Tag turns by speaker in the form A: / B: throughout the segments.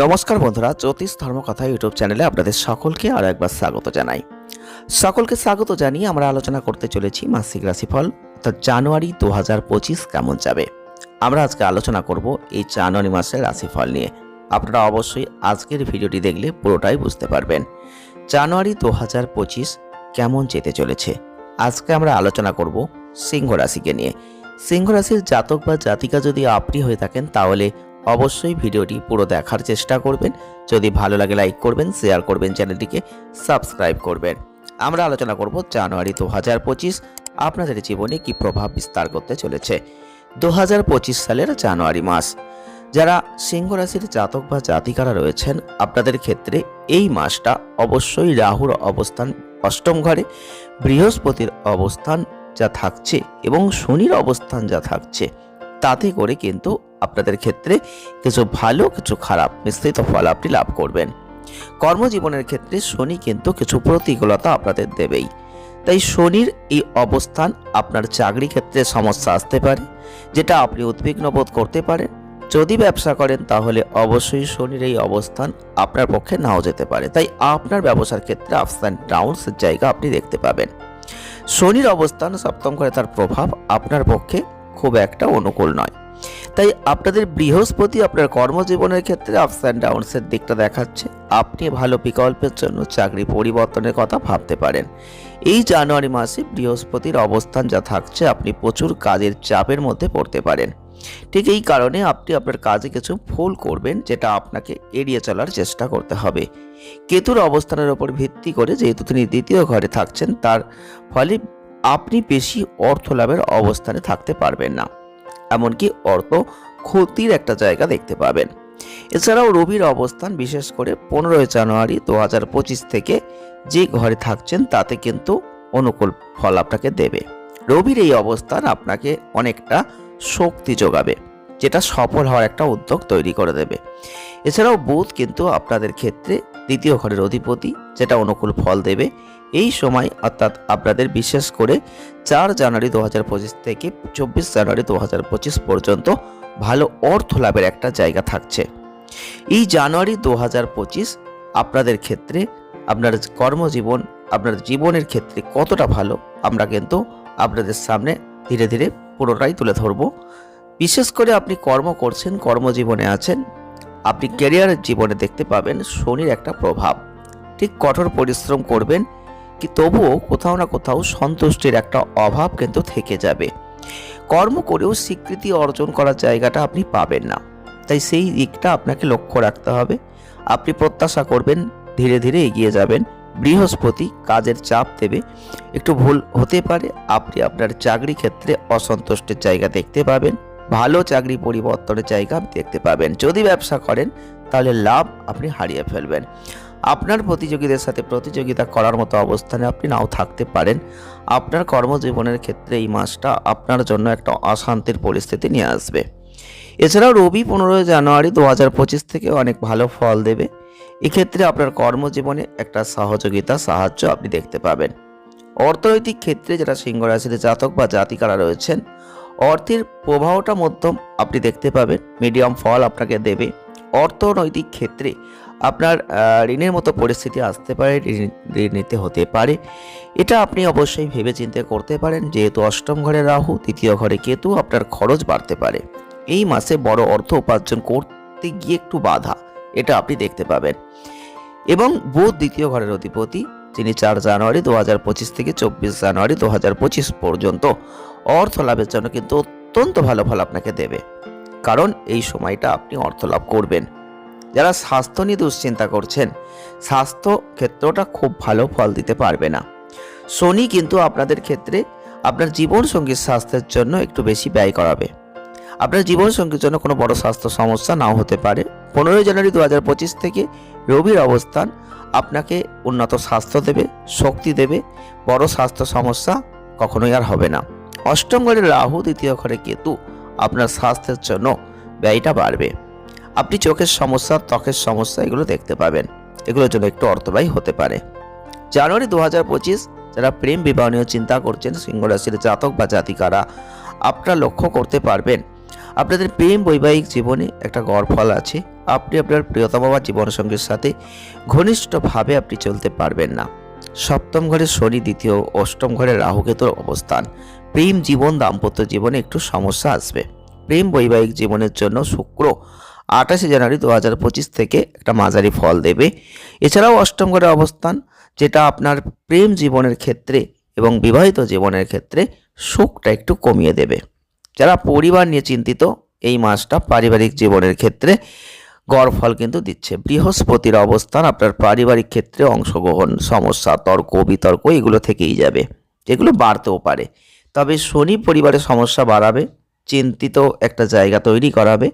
A: নমস্কার বন্ধুরা, জ্যোতিষ ধর্মকথা ইউটিউব চ্যানেলে আপনাদের সকলকে আরও একবার স্বাগত জানাই। সকলকে স্বাগত জানিয়ে আমরা আলোচনা করতে চলেছি মাসিক রাশিফল, অর্থাৎ জানুয়ারি দু হাজার পঁচিশ কেমন যাবে? আমরা আজকে আলোচনা করব এই জানুয়ারি মাসের রাশিফল নিয়ে। আপনারা অবশ্যই আজকের ভিডিওটি দেখলে পুরোটাই বুঝতে পারবেন। জানুয়ারি দু পঁচিশ কেমন যেতে চলেছে? আজকে আমরা আলোচনা করব সিংহ রাশিকে নিয়ে। সিংহ রাশির জাতক বা জাতিকা যদি আপনি হয়ে থাকেন, তাহলে অবশ্যই ভিডিওটি পুরো দেখার চেষ্টা করবেন। যদি ভালো লাগে লাইক করবেন, শেয়ার করবেন চ্যানেলটিকে, সাবস্ক্রাইব করবেন। আমরা আলোচনা করব জানুয়ারি দু হাজার পঁচিশ, আপনাদের জীবনে কি প্রভাব বিস্তার করতে চলেছে? দু হাজার পঁচিশ সালের জানুয়ারি মাস। যারা সিংহ রাশির জাতক বা জাতিকারা রয়েছেন, আপনাদের ক্ষেত্রে এই মাসটা অবশ্যই রাহুর অবস্থান, অষ্টম ঘরে বৃহস্পতির অবস্থান যা থাকছে এবং শনির অবস্থান যা থাকছে। তাতে করে কিন্তু আপনাদের ক্ষেত্রে কিছু ভালো, কিছু খারাপ মিশ্রিত ফল আপনি লাভ করবেন। কর্মজীবনের ক্ষেত্রে শনি কিন্তু কিছু প্রতিকূলতা আপনাদের দেবেই। তাই শনির এই অবস্থান আপনার চাকরি ক্ষেত্রে সমস্যা আসতে পারে, যেটা আপনি উদ্বিগ্ন বোধ করতে পারেন। যদি ব্যবসা করেন, তাহলে অবশ্যই শনির এই অবস্থান আপনার পক্ষে নাও যেতে পারে। তাই আপনার ব্যবসার ক্ষেত্রে আপস অ্যান্ড ডাউনসের জায়গা আপনি দেখতে পাবেন। শনির অবস্থান সপ্তম ঘরে তার প্রভাব আপনার পক্ষে খুব একটা অনুকূল নয়। তাই আপনাদের বৃহস্পতি আপনার কর্মজীবনের ক্ষেত্রে আপস অ্যান্ড ডাউনসের দিকটা দেখাচ্ছে। আপনি ভালো বিকল্পের জন্য চাকরি পরিবর্তনের কথা ভাবতে পারেন। এই জানুয়ারি মাসে বৃহস্পতির অবস্থান যা থাকছে, আপনি প্রচুর কাজের চাপের মধ্যে পড়তে পারেন। ঠিক এই কারণে আপনি আপনার কাজে কিছু ভুল করবেন, যেটা আপনাকে এড়িয়ে চলার চেষ্টা করতে হবে। কেতুর অবস্থানের ওপর ভিত্তি করে যেহেতু তিনি দ্বিতীয় ঘরে থাকছেন, তার ফলে আপনি বেশি অর্থ লাভের অবস্থানে থাকতে পারবেন না। এমনকি অর্থ ক্ষতির একটা জায়গা দেখতে পাবেন। এছাড়াও রবির অবস্থান বিশেষ করে পনেরোই জানুয়ারি দু হাজার পঁচিশ থেকে যে ঘরে থাকছেন তাতে কিন্তু অনুকূল ফল আপনাকে দেবে। রবির এই অবস্থান আপনাকে অনেকটা শক্তি যোগাবে, যেটা সফল হওয়ার একটা উদ্যোগ তৈরি করে দেবে। এছাড়াও বুধ কিন্তু আপনাদের ক্ষেত্রে দ্বিতীয় ঘরের অধিপতি যেটা অনুকূল ফল দেবে। এই সময় অর্থাৎ আপনাদের বিশেষ করে চার জানুয়ারি দু হাজার পঁচিশ থেকে চব্বিশ জানুয়ারি দু হাজার পঁচিশ পর্যন্ত ভালো অর্থ লাভের একটা জায়গা থাকছে। এই জানুয়ারি দু হাজার পঁচিশ আপনাদের ক্ষেত্রে আপনার কর্মজীবন, আপনার জীবনের ক্ষেত্রে কতটা ভালো, আমরা কিন্তু আপনাদের সামনে ধীরে ধীরে পুরোটাই তুলে ধরব। বিশেষ করে আপনি কর্ম করছেন, কর্মজীবনে আছেন আপনি ক্যারিয়ারের জীবনে দেখতে পাবেন শনির একটা প্রভাব। ঠিক কঠোর পরিশ্রম করবেন কি তবুও কোথাও না কোথাও সন্তুষ্টির একটা অভাব কিন্তু থেকে যাবে। কর্ম করেও স্বীকৃতি অর্জন করার জায়গাটা আপনি পাবেন না। তাই সেই দিকটা আপনাকে লক্ষ্য রাখতে হবে। আপনি প্রত্যাশা করবেন, ধীরে ধীরে এগিয়ে যাবেন। বৃহস্পতি কাজের চাপ দেবে। একটু ভুল হতে পারে, আপনি আপনার চাকরি ক্ষেত্রে অসন্তুষ্টের জায়গা দেখতে পাবেন। ভালো চাকরি পরিবর্তনের জায়গা দেখতে পাবেন। যদি ব্যবসা করেন, তাহলে লাভ আপনি হারিয়ে ফেলবেন। আপনার প্রতিযোগীদের সাথে প্রতিযোগিতা করার মতো অবস্থানে আপনি নাও থাকতে পারেন। আপনার কর্মজীবনের ক্ষেত্রে এই মাসটা আপনার জন্য একটা অশান্তির পরিস্থিতি নিয়ে আসবে। এছাড়াও রবি পনেরোই জানুয়ারি দু হাজার পঁচিশ থেকে অনেক ভালো ফল দেবে। এক্ষেত্রে আপনার কর্মজীবনে একটা সহযোগিতা, সাহায্য আপনি দেখতে পাবেন। অর্থনৈতিক ক্ষেত্রে যারা সিংহ রাশির জাতক বা জাতিকারা রয়েছেন অর্থের প্রবাহটা মধ্যম আপনি দেখতে পাবেন মিডিয়াম ফল আপনাকে দেবে। অর্থনৈতিক ক্ষেত্রে আপনার ঋণের মতো পরিস্থিতি আসতে পারে, ঋণ নিতে হতে পারে। এটা আপনি অবশ্যই ভেবে চিন্তে করতে পারেন, যেহেতু অষ্টম ঘরে রাহু তৃতীয় ঘরে কেতু, আপনার খরচ বাড়তে পারে। এই মাসে বড় অর্থ উপার্জন করতে গিয়ে একটু বাধা, এটা আপনি দেখতে পাবেন। এবং বুধ দ্বিতীয় ঘরের অধিপতি যিনি চার জানুয়ারি দু হাজার পঁচিশ থেকে চব্বিশ জানুয়ারি দু হাজার পঁচিশ পর্যন্ত অর্থ লাভের জন্য কিন্তু অত্যন্ত ভালো ফল আপনাকে দেবে। কারণ এই সময়টা আপনি অর্থ লাভ করবেন। যারা স্বাস্থ্য নিয়ে দুশ্চিন্তা করছেন, স্বাস্থ্য ক্ষেত্রটা খুব ভালো ফল দিতে পারবে না। শনি কিন্তু আপনাদের ক্ষেত্রে আপনার জীবনসঙ্গীর স্বাস্থ্যের জন্য একটু বেশি ব্যয় করাবে। আপনার জীবনসঙ্গীর জন্য কোনো বড় স্বাস্থ্য সমস্যা নাও হতে পারে। পনেরোই জানুয়ারি দু হাজার পঁচিশ থেকে রবির অবস্থান আপনাকে উন্নত স্বাস্থ্য দেবে, শক্তি দেবে, বড় স্বাস্থ্য সমস্যা কখনোই আর হবে না। অষ্টম ঘরে রাহু, দ্বিতীয় ঘরে কেতু, আপনার স্বাস্থ্যের জন্য ব্যয়টা বাড়বে। আপনি চোখের সমস্যা, ত্বকের সমস্যা এগুলো দেখতে পাবেন। এগুলোর জন্য একটু অর্থব্যয় হতে পারে। জানুয়ারি দু হাজার পঁচিশ, যারা প্রেম বিবাহ নিয়ে চিন্তা করছেন সিংহ রাশির জাতক বা জাতিকারা, আপনারা লক্ষ্য করতে পারবেন আপনাদের প্রেম বৈবাহিক জীবনে একটা গড়ফল আছে। আপনি আপনার প্রিয়তম বা জীবনসঙ্গীর সাথে ঘনিষ্ঠভাবে আপনি চলতে পারবেন না। সপ্তম ঘরে শনি, দ্বিতীয়, অষ্টম ঘরে রাহুকেতুর অবস্থান। প্রেম জীবন, দাম্পত্য জীবনে একটু সমস্যা আসবে। প্রেম বৈবাহিক জীবনের জন্য শুক্র আঠাশে জানুয়ারি দু হাজার পঁচিশ থেকে একটা মাঝারি ফল দেবে। এছাড়াও অষ্টম ঘরে অবস্থান, যেটা আপনার প্রেম জীবনের ক্ষেত্রে এবং বিবাহিত জীবনের ক্ষেত্রে সুখটা একটু কমিয়ে দেবে। যারা পরিবার নিয়ে চিন্তিত, এই মাসটা পারিবারিক জীবনের ক্ষেত্রে গড় ফল কিন্তু দিচ্ছে। বৃহস্পতির অবস্থান আপনার পারিবারিক ক্ষেত্রে অংশগ্রহণ, সমস্যা, তর্ক, বিতর্ক এগুলো থেকেই যাবে, যেগুলো বাড়তেও পারে। তবে শনি পরিবারের সমস্যা বাড়াবে, চিন্তিত একটা জায়গা তৈরি করাবে।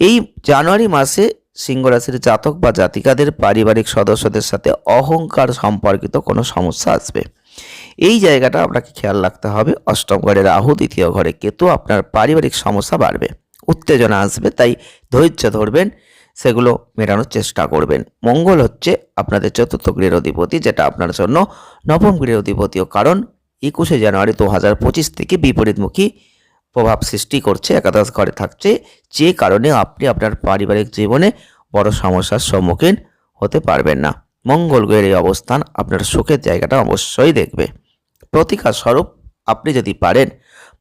A: এই জানুয়ারি মাসে সিংহ রাশির জাতক বা জাতিকাদের পারিবারিক সদস্যদের সাথে অহংকার সম্পর্কিত কোনো সমস্যা আসবে। এই জায়গাটা আপনাকে খেয়াল রাখতে হবে। অষ্টম ঘরে রাহু, দ্বিতীয় ঘরে কেতু, আপনার পারিবারিক সমস্যা বাড়বে, উত্তেজনা আসবে, তাই ধৈর্য ধরবেন, সেগুলো মেটানোর চেষ্টা করবেন। মঙ্গল হচ্ছে আপনাদের চতুর্থ গৃহের অধিপতি, যেটা আপনার জন্য নবম গৃহের অধিপতিও, কারণ একুশে জানুয়ারি দু হাজার পঁচিশ থেকে বিপরীতমুখী প্রভাব সৃষ্টি করছে, একাদশ ঘরে থাকছে, যে কারণে আপনি আপনার পারিবারিক জীবনে বড় সমস্যার সম্মুখীন হতে পারবেন না। মঙ্গল গ্রহের এই অবস্থান আপনার সুখের জায়গাটা অবশ্যই দেখবে। প্রতিকার স্বরূপ আপনি যদি পারেন,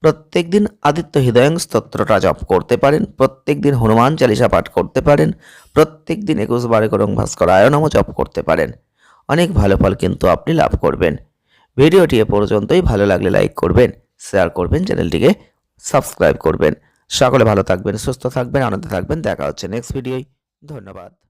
A: প্রত্যেক দিন আদিত্য হৃদয়ং স্তোত্রটা জপ করতে পারেন, প্রত্যেক দিন হনুমান চালিসা পাঠ করতে পারেন, প্রত্যেক দিন একুশ বারে করং ভাস্কর আয়নমও জপ করতে পারেন। অনেক ভালো ফল কিন্তু আপনি লাভ করবেন। ভিডিওটি এ পর্যন্তই। ভালো লাগলে লাইক করবেন, শেয়ার করবেন, চ্যানেলটিকে সাবস্ক্রাইব করবেন। সকলে ভালো থাকবেন, সুস্থ থাকবেন, আনন্দে থাকবেন। দেখা হচ্ছে নেক্সট ভিডিওয়। ধন্যবাদ।